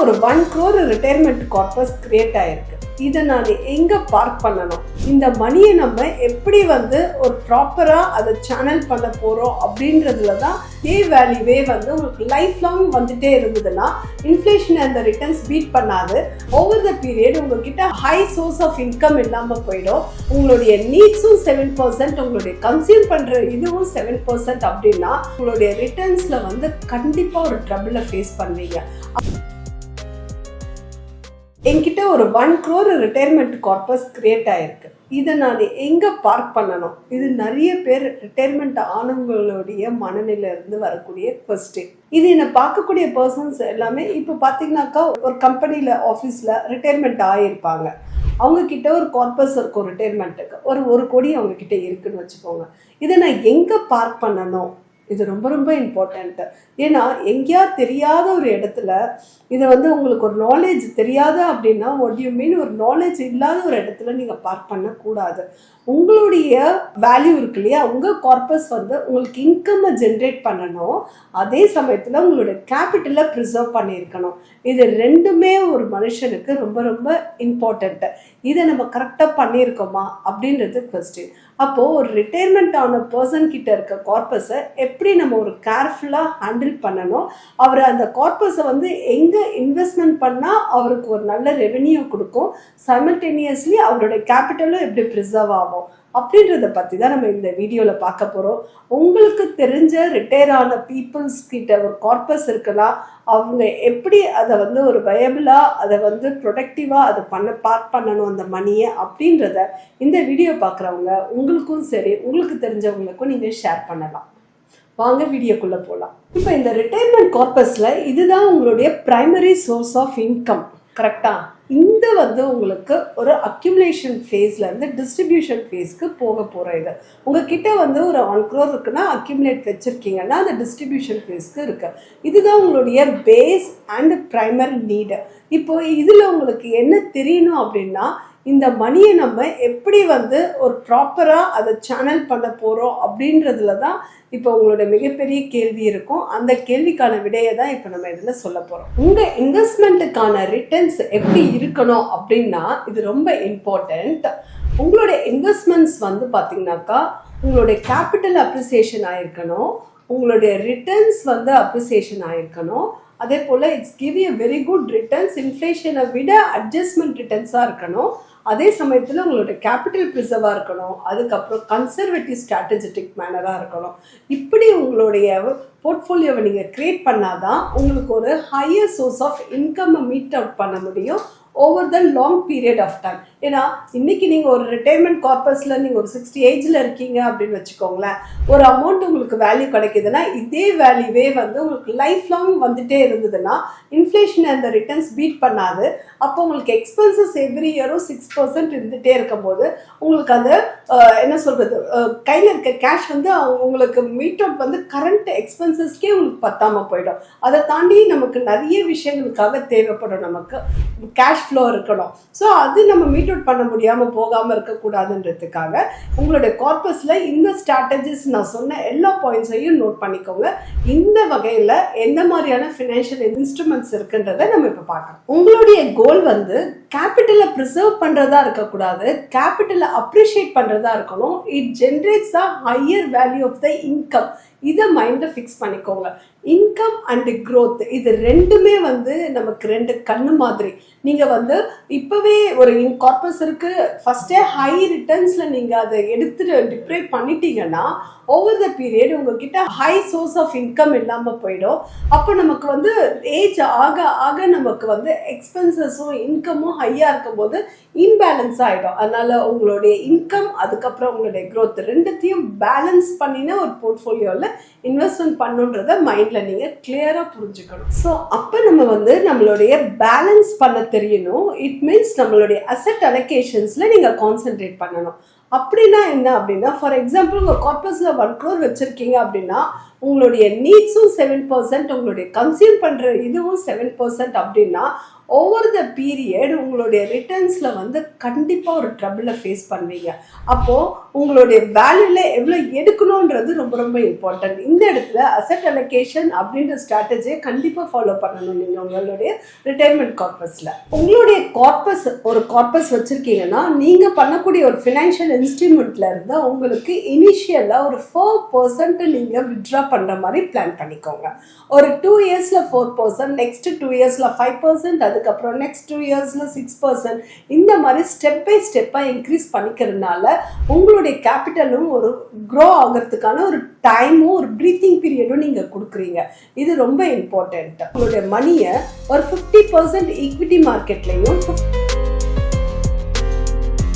ஒரு one crore retirement corpus create ஆயிருக்கு. இதை நான் எங்கே பார்க் பண்ணணும்? இந்த மணியை நம்ம எப்படி வந்து ஒரு ப்ராப்பராக அதை சேனல் பண்ண போகிறோம் அப்படின்றதுல தான் இதே வேல்யூவே வந்து உங்களுக்கு லைஃப் லாங் வந்துட்டே இருந்ததுன்னா இன்ஃப்ளேஷன் அந்த ரிட்டர்ன்ஸ் பீட் பண்ணாது. ஓவர் த பீரியட் உங்ககிட்ட ஹை சோர்ஸ் ஆஃப் இன்கம் இல்லாமல் போயிடும். உங்களுடைய நீட்ஸும் செவன் பர்சன்ட் உங்களுடைய கன்சியூம் பண்ணுற இதுவும் செவன் பர்சன்ட் அப்படின்னா உங்களுடைய ரிட்டர்ன்ஸில் வந்து கண்டிப்பாக ஒரு ட்ரபிளை ஃபேஸ் பண்ணுவீங்க. என்கிட்ட ஒரு one crore retirement corpus create ஆயிருக்கு. இதை நான் எங்கே பார்க் பண்ணணும்? இது நிறைய பேர் ரிட்டையர்மெண்ட் ஆனவங்களுடைய மனநிலையிலேருந்து வரக்கூடிய கொஸ்டின் இது என்னை பார்க்கக்கூடிய பர்சன்ஸ் எல்லாமே இப்போ பார்த்தீங்கன்னாக்கா ஒரு கம்பெனியில் ஆஃபீஸில் ரிட்டையர்மெண்ட் ஆகியிருப்பாங்க அவங்கக்கிட்ட ஒரு கார்பஸ் இருக்கும் ரிட்டையர்மெண்ட்டுக்கு ஒரு ஒரு கோடி அவங்கக்கிட்ட இருக்குன்னு வச்சுக்கோங்க. இதை நான் எங்கே பார்க் பண்ணணும்? இது ரொம்ப ரொம்ப இம்பார்ட்டண்ட்டு ஏன்னா எங்கேயா தெரியாத ஒரு இடத்துல இதை வந்து உங்களுக்கு ஒரு நாலேஜ் தெரியாத அப்படின்னா ஒட் யூ மீன் ஒரு நாலேஜ் இல்லாத ஒரு இடத்துல நீங்கள் பார்க் பண்ணக்கூடாது. உங்களுடைய வேல்யூ இருக்கு இல்லையா? உங்கள் கார்பஸ் வந்து உங்களுக்கு இன்கம்மை ஜென்ரேட் பண்ணணும். அதே சமயத்தில் உங்களுடைய கேபிட்டலை ப்ரிசர்வ் பண்ணியிருக்கணும். இது ரெண்டுமே ஒரு மனுஷனுக்கு ரொம்ப ரொம்ப இம்பார்ட்டண்ட்டு இதை நம்ம கரெக்டாக பண்ணியிருக்கோமா? அப்படின்றது கொஸ்டின் அப்போது ஒரு ரிட்டையர்மெண்ட் ஆன பர்சன் கிட்ட இருக்க கார்பஸை எப்படி நம்ம ஒரு கேர்ஃபுல்லாக ஹேண்டில் பண்ணணும்? அவர் அந்த கார்பஸை வந்து எங்கே இன்வெஸ்ட்மெண்ட் பண்ணால் அவருக்கு ஒரு நல்ல ரெவென்யூ கொடுக்கும்? சைமல்டேனியஸ்லி அவரோட கேபிட்டலும் எப்படி ப்ரிசர்வ் ஆகும்? அப்படின்றத பற்றி தான் நம்ம இந்த வீடியோவில் பார்க்க போகிறோம் உங்களுக்கு தெரிஞ்ச ரிட்டையர் ஆன பீப்புள்ஸ் கிட்ட ஒரு கார்பஸ் இருக்குன்னா அவங்க எப்படி அதை வந்து ஒரு வயபிளாக அதை வந்து ப்ரொடக்டிவாக அதை பண்ண பார்க் பண்ணணும் அந்த மணியை அப்படின்றத இந்த வீடியோ பார்க்குறவங்க உங்களுக்கும் சரி உங்களுக்கு தெரிஞ்சவங்களுக்கும் நீங்கள் ஷேர் பண்ணலாம். வாங்க வீடியோக்குள்ளே போகலாம் இப்போ இந்த ரிட்டையர்மெண்ட் கார்பஸில் இதுதான் உங்களுடைய ப்ரைமரி சோர்ஸ் ஆஃப் இன்கம் கரெக்டாக இந்த வந்து உங்களுக்கு ஒரு அக்யூமுலேஷன் ஃபேஸ்லேருந்து டிஸ்ட்ரிபியூஷன் ஃபேஸ்க்கு போக போகிற இது. உங்ககிட்ட வந்து ஒரு ஒன் க்ரோர் இருக்குன்னா அக்யூமுலேட் வச்சுருக்கீங்கன்னா அந்த டிஸ்ட்ரிபியூஷன் ஃபேஸ்க்கு இருக்குது இதுதான் உங்களுடைய பேஸ் அண்ட் ப்ரைமரி நீடு இப்போது இதில் உங்களுக்கு என்ன தெரியணும் அப்படின்னா இந்த மணியை நம்ம எப்படி வந்து ஒரு ப்ராப்பராக அதை சேனல் பண்ண போகிறோம் அப்படின்றதுல தான் இப்போ உங்களோட மிகப்பெரிய கேள்வி இருக்கும். அந்த கேள்விக்கான விடையை தான் இப்போ நம்ம இதில் சொல்ல போகிறோம் உங்கள் இன்வெஸ்ட்மெண்ட்டுக்கான ரிட்டர்ன்ஸ் எப்படி இருக்கணும் அப்படின்னா இது ரொம்ப இம்பார்ட்டண்ட் உங்களுடைய இன்வெஸ்ட்மெண்ட்ஸ் வந்து பார்த்தீங்கன்னாக்கா உங்களுடைய கேபிட்டல் அப்ரிசியேஷன் ஆகிருக்கணும் உங்களுடைய ரிட்டர்ன்ஸ் வந்து அப்ரிசியேஷன் ஆகிருக்கணும் அதே போல் it's give a very good returns இன்ஃப்ளேஷனை விட அட்ஜஸ்ட்மெண்ட் ரிட்டர்ன்ஸாக இருக்கணும். அதே சமயத்தில் உங்களோட கேபிட்டல் ப்ரிசர்வாக இருக்கணும். அதுக்கப்புறம் கன்சர்வேட்டிவ் ஸ்ட்ராட்டஜிட்டிக் மேனராக இருக்கணும். இப்படி உங்களுடைய போர்ட்ஃபோலியோவை நீங்கள் க்ரியேட் பண்ணாதான் உங்களுக்கு ஒரு ஹையர் சோர்ஸ் ஆஃப் இன்கம்மை மீட் அவுட் பண்ண முடியும். Over the long period of time ஏன்னா இன்னைக்கு நீங்கள் ஒரு ரிட்டைர்மெண்ட் கார்பஸில் நீங்கள் ஒரு சிக்ஸ்டி ஏஜில் இருக்கீங்க அப்படின்னு வச்சுக்கோங்களேன். ஒரு அமௌண்ட் உங்களுக்கு வேல்யூ கிடைக்குதுன்னா இதே வேல்யூவே வந்து உங்களுக்கு லைஃப் லாங் வந்துட்டே இருந்ததுன்னா இன்ஃப்ளேஷன் அந்த ரிட்டர்ன்ஸ் பீட் பண்ணாது. அப்போ உங்களுக்கு எக்ஸ்பென்சஸ் எவ்ரி இயரும் சிக்ஸ் பர்சன்ட் இருந்துகிட்டே இருக்கும்போது உங்களுக்கு அந்த என்ன சொல்கிறது கையில் இருக்க கேஷ் வந்து அவங்க உங்களுக்கு மீட் அவுட் வந்து கரண்ட் எக்ஸ்பென்சஸ்க்கே உங்களுக்கு பத்தாமல் போயிடும். அதை தாண்டி நமக்கு நிறைய விஷயங்களுக்காக தேவைப்படும் நமக்கு. கேஷ் ஃப்ளோ இருக்கணும். ஸோ அது நம்ம மீட் அவுட் பண்ண முடியாமல் போகாமல் இருக்கக்கூடாதுன்றதுக்காக உங்களுடைய கார்பஸில் இந்த ஸ்ட்ராட்டஜிஸ் நான் சொன்ன எல்லா பாயிண்ட்ஸையும் நோட் பண்ணிக்கோங்க. இந்த வகையில் எந்த மாதிரியான ஃபினான்ஷியல் இன்ஸ்ட்ருமெண்ட்ஸ் இருக்குன்றதை நம்ம இப்போ பார்க்கலாம் உங்களுடைய கோல் வந்து கேபிட்டலை ப்ரிசர்வ் பண்ணுறதா இருக்கக்கூடாது. கேபிட்டலை அப்ரிஷியேட் பண்ணுறதா இருக்கணும். It generates the higher value of the income இதை மைண்டில் ஃபிக்ஸ் பண்ணிக்கோங்க. இன்கம் அண்டு க்ரோத் இது ரெண்டுமே வந்து நமக்கு ரெண்டு கண்ணு மாதிரி. நீங்கள் வந்து இப்போவே ஒரு கார்பஸ் இருக்குது ஃபஸ்ட்டே ஹை ரிட்டர்ன்ஸில் நீங்கள் அதை எடுத்துட்டு டிப்ரைவ் பண்ணிட்டீங்கன்னா ஓவர் த பீரியட் உங்ககிட்ட ஹை சோர்ஸ் ஆஃப் இன்கம் இல்லாமல் போயிடும். அப்போ நமக்கு வந்து ஏஜ் ஆக ஆக நமக்கு வந்து எக்ஸ்பென்சஸும் இன்கமும் ஹையாக இருக்கும்போது இன்பேலன்ஸ் ஆகிடும் அதனால் உங்களுடைய இன்கம் அதுக்கப்புறம் உங்களுடைய க்ரோத் ரெண்டுத்தையும் பேலன்ஸ் பண்ணின ஒரு போர்ட்ஃபோலியோவில் இன்வெஸ்ட்மெண்ட் பண்ணுன்றத மைண்டில் நீங்கள் கிளியராக புரிஞ்சுக்கணும். ஸோ அப்போ நம்ம வந்து நம்மளுடைய பேலன்ஸ் பண்ண தெரியணும். இட் மீன்ஸ் நம்மளுடைய அசெட் அலோகேஷன்ஸில் நீங்கள் கான்சென்ட்ரேட் பண்ணணும். அப்படின்னா என்ன அப்படின்னா ஃபார் எக்ஸாம்பிள் உங்கள் கார்பஸில் ஒன் க்ரோர் வச்சுருக்கீங்க அப்படின்னா உங்களுடைய நீட்ஸும் செவன் பர்சன்ட் உங்களுடைய கன்சியூம் பண்ணுற இதுவும் செவன் பர்சன்ட் அப்படின்னா ஓவர் த பீரியட் உங்களுடைய ரிட்டர்ன்ஸில் வந்து கண்டிப்பாக ஒரு ட்ரபிளை ஃபேஸ் பண்ணுவீங்க. அப்போது உங்களுடைய வேல்யூவில் எவ்வளோ எடுக்கணுன்றது ரொம்ப ரொம்ப இம்பார்ட்டன்ட் இந்த இடத்துல அசட் அலோகேஷன் அப்படின்ற ஸ்ட்ராட்டஜியை கண்டிப்பாக ஃபாலோ பண்ணணும் நீங்கள் உங்களுடைய ரிட்டையர்மெண்ட் கார்பஸில் உங்களுடைய கார்பஸ் ஒரு கார்பஸ் வச்சுருக்கீங்கன்னா நீங்கள் பண்ணக்கூடிய ஒரு ஃபினான்ஷியல் இன்ஸ்ட்ருமெண்ட்டில் இருந்து உங்களுக்கு இனிஷியலாக ஒரு ஃபோர் பர்சன்ட் நீங்கள் விட்ரா பண்ணுற மாதிரி பிளான் பண்ணிக்கோங்க. ஒரு டூ இயர்ஸில் ஃபோர் பர்சன்ட் நெக்ஸ்ட் டூ இயர்ஸில் ஃபைவ் பர்சன்ட் அதுக்கப்புறம் நெக்ஸ்ட் டூ இயர்ஸில் சிக்ஸ் பர்சன்ட் இந்த மாதிரி ஸ்டெப் பை ஸ்டெப்பாக இன்க்ரீஸ் பண்ணிக்கிறதுனால உங்களுடைய கேபிட்டலும் ஒரு க்ரோ ஆகிறதுக்கான ஒரு டைமும் ஒரு ப்ரீத்திங் பீரியடும் நீங்கள் கொடுக்குறீங்க. இது ரொம்ப இம்பார்ட்டண்ட் உங்களுடைய மணியை ஒரு ஃபிஃப்டி பர்சன்ட் ஈக்விட்டி மார்க்கெட்லேயும்